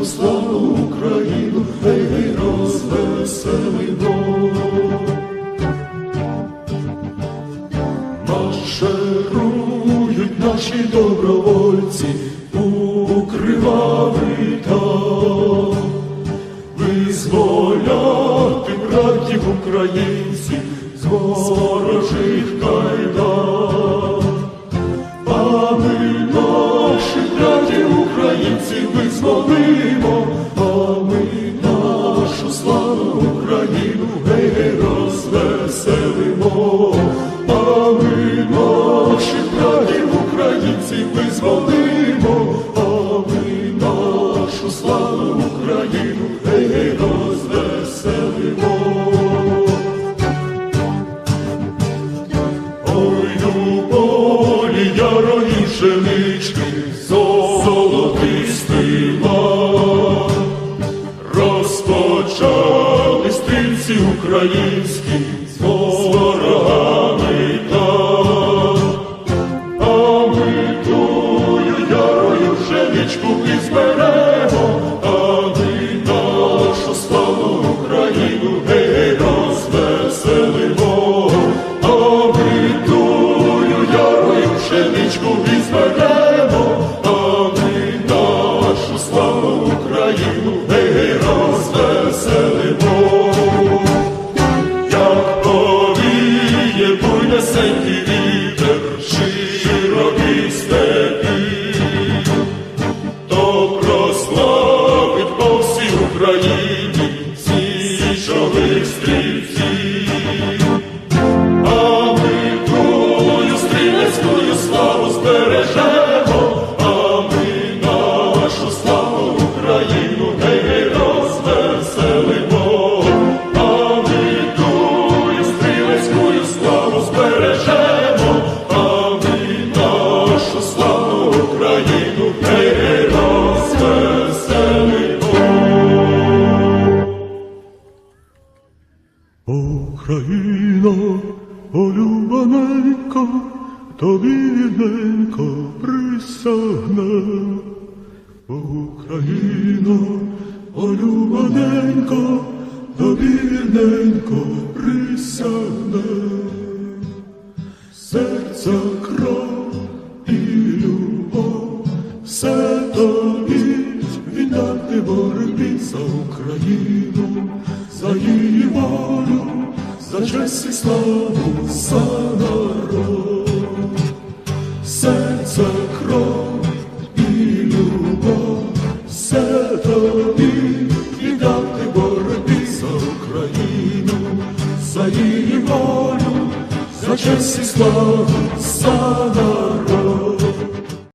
нашу славну Україну гей гей розвеселимо. Марширують наші добровольці у кривавий там, визволяти братів українців з ворожих кайдан. А ми пшенички, золотистий лад. Розпочали стрільці українські з ворогами так. А ми тую ярою пшеничку і зберемо, Thank you. Україно, улюблененько, тобі вірненько присягне. Україно, улюблененько, тобі вірненько присягне. Серця кров все тобі віддати боротьбі за Україну, за її волю, за честь і славу, за народ. Серця кров і любов, все тобі віддати боротьбі за Україну, за її волю, за честь і славу, за народ.